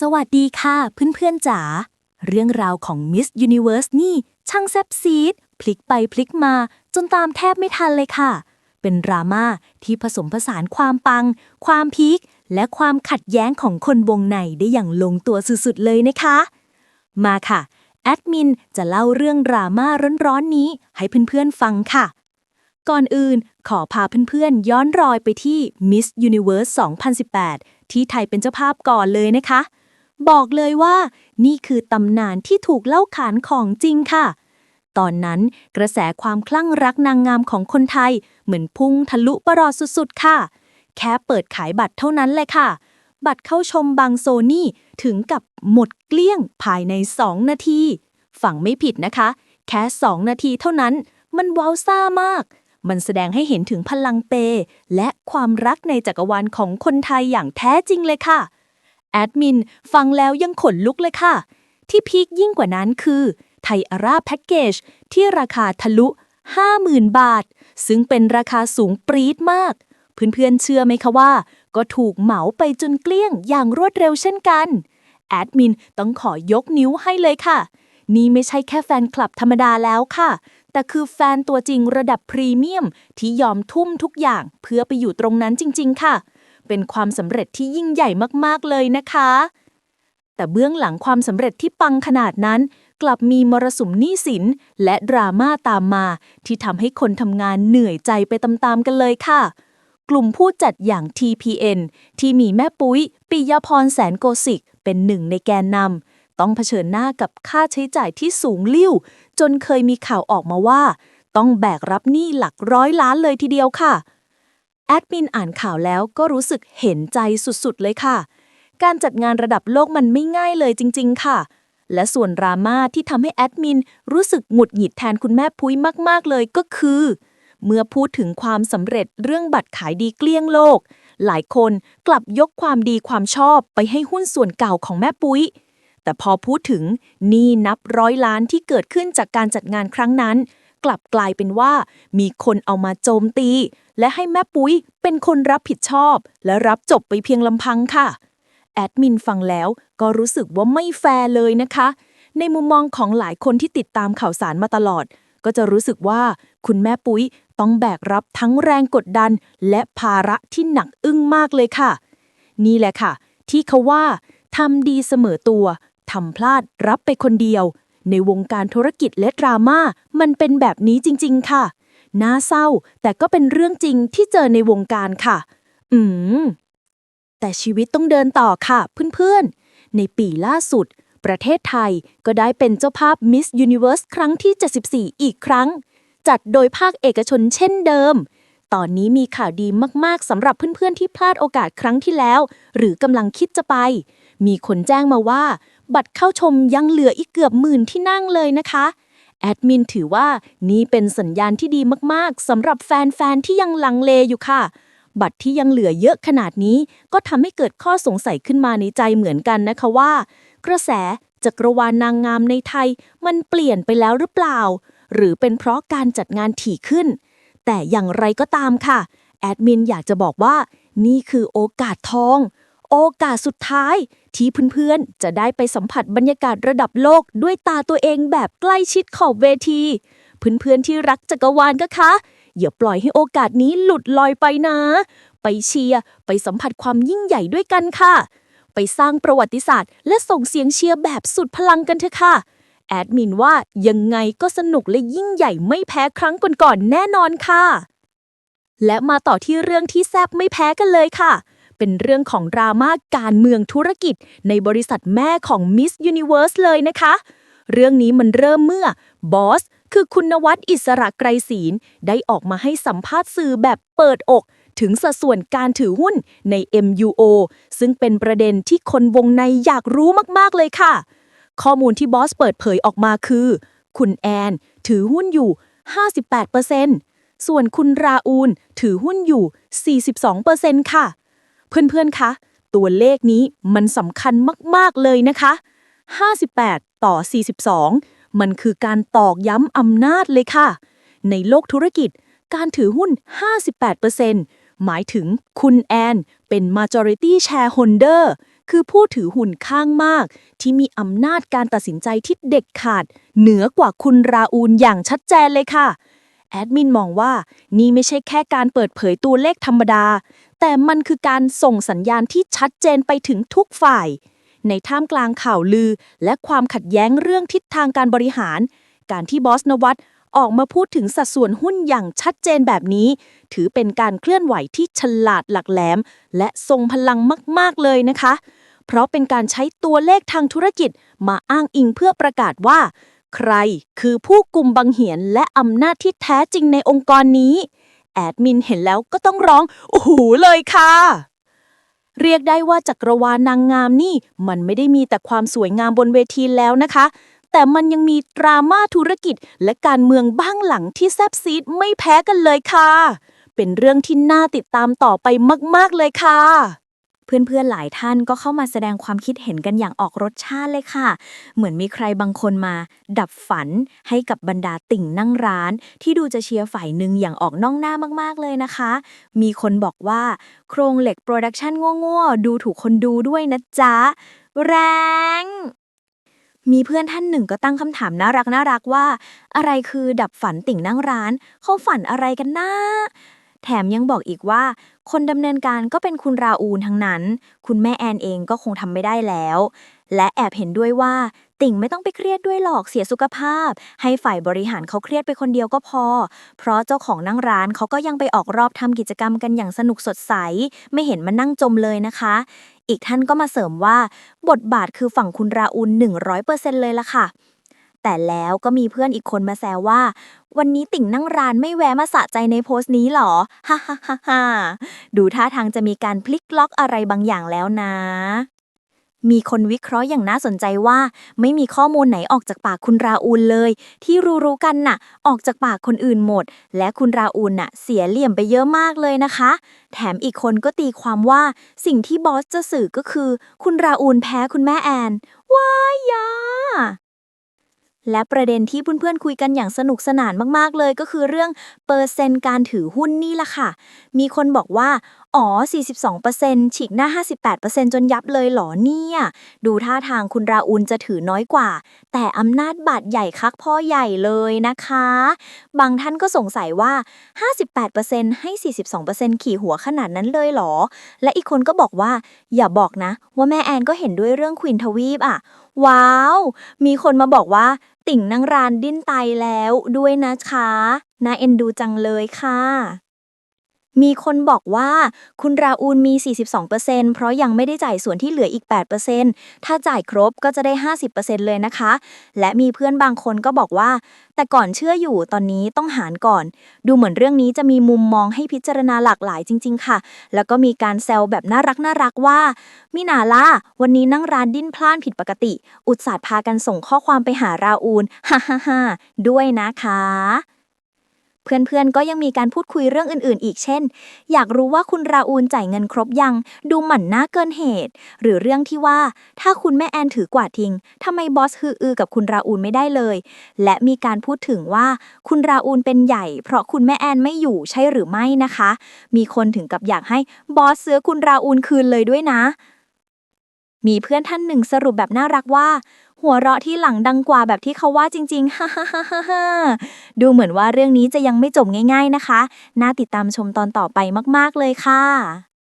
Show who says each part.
Speaker 1: สวัสดีค่ะ เพื่อนๆจ๋า เรื่องราวของ Miss Universe นี่ช่างแซบซีด พลิกไปพลิกมาจนตามแทบไม่ทันเลยค่ะ เป็นดราม่าที่ผสมผสานความปัง ความพีคและความขัดแย้งของคนวงในได้อย่างลงตัวสุดๆเลยนะคะ มาค่ะ แอดมินจะเล่าเรื่องดราม่าร้อนๆนี้ให้เพื่อนๆฟังค่ะ ก่อนอื่นขอพาเพื่อนๆ ย้อนรอยไปที่ Miss Universe 2018 ที่ไทยเป็นเจ้าภาพก่อนเลยนะคะ บอกเลยว่า นี่คือตำนานที่ถูกเล่าขานของจริงค่ะ ตอนนั้นกระแสความคลั่งรักนางงามของคนไทย เหมือนพุ่งทะลุประหลอดสุดๆ ค่ะ แค่เปิดขายบัตรเท่านั้นเลยค่ะ บัตรเข้าชมบางโซนี่ถึงกับหมดเกลี้ยงภายใน 2 นาที ฝังไม่ผิดนะคะ แค่ 2 นาทีเท่านั้น มันว้าวซ่ามากมันแสดงให้เห็นถึงพลังเป และความรักในจักรวาลของคนไทยอย่างแท้จริงเลยค่ะ แอดมินฟังแล้วยังขนลุกเลยค่ะ ที่พีคยิ่งกว่านั้นคือไทยอาราแพ็กเกจที่ราคาทะลุ 50,000 บาท ซึ่งเป็นราคาสูงปรี๊ดมาก เพื่อนๆเชื่อไหมคะว่า ก็ถูกเหมาไปจนเกลี้ยงอย่างรวดเร็วเช่นกัน แอดมินต้องขอยกนิ้วให้เลยค่ะ นี่ไม่ใช่แค่แฟนคลับธรรมดาแล้วค่ะ แต่คือแฟนตัวจริงระดับพรีเมียมที่ยอมทุ่มทุกอย่างเพื่อไปอยู่ตรงนั้นจริง ๆ ค่ะ เป็นความสำเร็จที่ยิ่งใหญ่มากๆเลยนะคะ แต่เบื้องหลังความสำเร็จที่ปังขนาดนั้น กลับมีมรสุมหนี้สินและดราม่าตามมา ที่ทำให้คนทำงานเหนื่อยใจไปตามๆกันเลยค่ะ กลุ่มผู้จัดอย่าง TPN ที่มีแม่ปุ้ยปิยพรแสนโกสิก เป็นหนึ่งในแกนนำต้องเผชิญหน้ากับค่าใช้จ่ายที่สูงลิ่ว จนเคยมีข่าวออกมาว่า ต้องแบกรับหนี้หลักร้อยล้านเลยทีเดียวค่ะ แอดมินอ่านข่าวแล้วก็รู้สึกเห็นใจสุดๆเลยค่ะ การจัดงานระดับโลกมันไม่ง่ายเลยจริง ๆ ค่ะ และส่วนดราม่าที่ทำให้แอดมินรู้สึกหงุดหงิดแทนคุณแม่พุ้ยมากๆเลยก็คือ เมื่อพูดถึงความสำเร็จเรื่องบัตรขายดีเกลี้ยงโลก หลายคนกลับยกความดีความชอบไปให้หุ้นส่วนเก่าของแม่ปุ้ย แต่พอพูดถึงหนี้นับร้อยล้านที่เกิดขึ้นจากการจัดงานครั้งนั้น กลับกลายเป็นว่ามีคนเอามาโจมตี และให้แม่ปุ้ยเป็นคนรับผิดชอบ และรับจบไปเพียงลำพังค่ะ แอดมินฟังแล้วก็รู้สึกว่าไม่แฟร์เลยนะคะ ในมุมมองของหลายคนที่ติดตามข่าวสารมาตลอด ก็จะรู้สึกว่าคุณแม่ปุ้ยต้องแบกรับทั้งแรงกดดัน และภาระที่หนักอึ้งมากเลยค่ะ นี่แหละค่ะ ที่เขาว่าทำดีเสมอตัวทำพลาดรับไปคนเดียว ในวงการธุรกิจและดราม่ามันเป็นแบบนี้จริง ๆ ค่ะ น่าเศร้า แต่ก็เป็นเรื่องจริงที่เจอในวงการค่ะ อืม แต่ชีวิตต้องเดินต่อค่ะ เพื่อนๆ ในปีล่าสุด ประเทศไทยก็ได้เป็นเจ้าภาพ Miss Universe ครั้งที่ 74 อีกครั้ง จัดโดยภาคเอกชนเช่นเดิม ตอนนี้มีข่าวดีมากๆสำหรับเพื่อนๆ ที่พลาดโอกาสครั้งที่แล้ว หรือกำลังคิดจะไป มีคนแจ้งมาว่า บัตรเข้าชมยังเหลืออีกเกือบหมื่นที่นั่งเลยนะคะ แอดมินถือว่านี่เป็นสัญญาณที่ดีมากๆสำหรับแฟน ๆ ที่ยังลังเลอยู่ค่ะ บัตรที่ยังเหลือเยอะขนาดนี้ ก็ทำให้เกิดข้อสงสัยขึ้นมาในใจเหมือนกันนะคะว่า กระแสจักรวาลนางงามในไทย มันเปลี่ยนไปแล้วหรือเปล่า หรือเป็นเพราะการจัดงานถี่ขึ้น แต่อย่างไรก็ตามค่ะ แอดมินอยากจะบอกว่า นี่คือโอกาสทอง โอกาสสุดท้าย ที่เพื่อนๆ จะได้ไปสัมผัสบรรยากาศระดับโลกด้วยตาตัวเองแบบใกล้ชิดขอบเวที เพื่อนๆที่รักจักรวาลก็คะอย่าปล่อยให้โอกาสนี้หลุดลอยไปนะ ไปเชียร์ไปสัมผัสความยิ่งใหญ่ด้วยกันค่ะ ไปสร้างประวัติศาสตร์ และส่งเสียงเชียร์แบบสุดพลังกันเถอะค่ะ แอดมินว่ายังไงก็สนุกและยิ่งใหญ่ไม่แพ้ครั้งก่อนๆแน่นอนค่ะ และมาต่อที่เรื่องที่แซบไม่แพ้กันเลยค่ะ เป็นเรื่องของดราม่าการเมืองธุรกิจ ในบริษัทแม่ของ Miss Universe เลยนะคะ เรื่องนี้มันเริ่มเมื่อบอสคือคุณนวัดอิสระไกรศีลได้ออกมาให้สัมภาษณ์สื่อแบบเปิดอก ถึงสัดส่วนการถือหุ้นใน MUO ซึ่งเป็นประเด็นที่คนวงในอยากรู้มาก ๆ เลยค่ะ ข้อมูลที่บอสเปิดเผยออกมาคือ คุณแอน ถือหุ้นอยู่ 58%ส่วนคุณราอูนถือหุ้นอยู่ 42%ค่ะ เพื่อนๆคะ ตัวเลขนี้มันสำคัญมากๆเลยนะคะ 58 ต่อ 42 มันคือการตอกย้ำอำนาจเลยค่ะ ในโลกธุรกิจ การถือหุ้น 58%หมายถึงคุณแอน เป็น majority shareholder คือผู้ถือหุ่นข้างมาก ที่มีอำนาจการตัดสินใจที่เด็ดขาด เหนือกว่าคุณราอูลอย่างชัดเจนเลยค่ะ แอดมินมองว่านี่ไม่ใช่แค่การเปิดเผยตัวเลขธรรมดา แต่มันคือการส่งสัญญาณที่ชัดเจนไปถึงทุกฝ่าย ในท่ามกลางข่าวลือ และความขัดแย้งเรื่องทิศทางการบริหาร การที่บอสนวัตออกมาพูดถึงสัดส่วนหุ้นอย่างชัดเจนแบบนี้ ถือเป็นการเคลื่อนไหวที่ฉลาดหลักแหลม และทรงพลังมาก ๆ เลยนะคะ เพราะเป็นการใช้ตัวเลขทางธุรกิจมาอ้างอิงเพื่อประกาศว่า ใครคือผู้กลุ่มบังเหียนและอำนาจที่แท้จริงในองค์กรนี้ แอดมินเห็นแล้วก็ต้องร้อง โอ้โหเลยค่ะ เรียกได้ว่าจักรวาลนางงามนี่ มันไม่ได้มีแต่ความสวยงามบนเวทีแล้วนะคะ แต่มันยังมีดราม่าธุรกิจและการเมืองบ้างหลังที่แซบซีดไม่แพ้กันเลยค่ะ เป็นเรื่องที่น่าติดตามต่อไปมาก ๆ เลยค่ะ เพื่อนๆหลายท่านก็เข้ามาแสดงความคิดเห็นกันอย่างออกรสชาติเลยค่ะ เหมือนมีใครบางคนมา ดับฝันให้กับบรรดาติ่งนั่งร้าน ที่ดูจะเชียร์ฝ่ายหนึ่งอย่างออกน่องหน้ามากๆเลยนะคะ มีคนบอกว่า โครงเหล็กโปรดักชันง่วๆดูถูกคนดูด้วยนะจ๊ะ แรงมีเพื่อนท่านหนึ่งก็ตั้งคำถามน่ารักน่ารักว่า อะไรคือดับฝันติ่งนั่งร้าน เขาฝันอะไรกันนะ แถมยังบอกอีกว่า คนดำเนินการก็เป็นคุณราอูลทั้งนั้น คุณแม่แอนเองก็คงทำไม่ได้แล้ว และแอบเห็นด้วยว่า ติ่งไม่ต้องไปเครียดด้วยหรอกเสียสุขภาพ ให้ฝ่ายบริหารเขาเครียดไปคนเดียวก็พอ เพราะเจ้าของนั่งร้านเขาก็ยังไปออกรอบทำกิจกรรมกันอย่างสนุกสดใส ไม่เห็นมานั่งจมเลยนะคะอีกท่านก็มาเสริมว่า บทบาทคือฝั่งคุณราอูล100%เลยล่ะค่ะ แต่แล้วก็มีเพื่อนอีกคนมาแซวว่า วันนี้ติ่งนั่งร้านไม่แวะมาสะใจในโพสต์นี้หรอ ฮ่าฮ่าฮ่าฮ่าดูท่าทางจะมีการพลิกล็อกอะไรบางอย่างแล้วนะ มีคนวิเคราะห์อย่างน่าสนใจว่า ไม่มีข้อมูลไหนออกจากปากคุณราอูลเลย ที่รู้ๆกันน่ะ ออกจากปากคนอื่นหมด และคุณราอูลน่ะ เสียเหลี่ยมไปเยอะมากเลยนะคะ แถมอีกคนก็ตีความว่าสิ่งที่บอสจะสื่อก็คือ คุณราอูลแพ้คุณแม่แอนว้ายยา และประเด็นที่เพื่อนๆคุยกันอย่างสนุกสนานมากๆเลยก็คือเรื่องเปอร์เซ็นต์การถือหุ้นนี่แหละค่ะ มีคนบอกว่า อ๋อ 42%ฉีกหน้า 58%จนยับเลยเหรอเนี่ย ดูท่าทางคุณราอูลจะถือน้อยกว่า แต่อำนาจบาดใหญ่คักพ่อใหญ่เลยนะคะ บางท่านก็สงสัยว่า 58%ให้ 42%ขี่หัวขนาดนั้นเลยเหรอ และอีกคนก็บอกว่า อย่าบอกนะ ว่าแม่แอนก็เห็นด้วยเรื่องควินทวีปอะ ว้าว มีคนมาบอกว่าติ่งนางรานดิ้นไตแล้วด้วยนะคะน่าเอ็นดูจังเลยค่ะ มีคนบอกว่าคุณราอูลมี 42%เพราะยังไม่ได้จ่ายส่วนที่เหลืออีก 8%ถ้าจ่ายครบก็จะได้ 50%เลยนะคะ และมีเพื่อนบางคนก็บอกว่า แต่ก่อนเชื่ออยู่ตอนนี้ต้องหารก่อน ดูเหมือนเรื่องนี้จะมีมุมมองให้พิจารณาหลากหลายจริง ๆ ค่ะ แล้วก็มีการแซวแบบน่ารักน่ารักว่า มินาล่า วันนี้นั่งร้านดิ้นพล่านผิดปกติ อุตส่าห์พากันส่งข้อความไปหาราอูลฮ่าฮ่าฮ่าด้วยนะคะ เพื่อนๆ ก็ยังมีการพูดคุยเรื่องอื่นๆ อีกเช่น อยากรู้ว่าคุณราอูลจ่ายเงินครบยัง ดูหมั่นหน้าเกินเหตุ หรือเรื่องที่ว่า ถ้าคุณแม่แอนถือกวาดทิ้งทำไมบอสฮืออือกับคุณราอูลไม่ได้เลย และมีการพูดถึงว่าคุณราอูลเป็นใหญ่ เพราะคุณแม่แอนไม่อยู่ใช่หรือไม่นะคะ มีคนถึงกับอยากให้บอสซื้อคุณราอูลคืนเลยด้วยนะ มีเพื่อนท่านหนึ่งสรุปแบบน่ารักว่า หัวเราะที่หลังดังกว่าแบบที่เขาว่าจริงๆฮ่าฮ่าฮ่าฮ่าดูเหมือนว่าเรื่องนี้จะยังไม่จบง่าย ๆนะคะ น่าติดตามชมตอนต่อไปมากๆเลยค่ะ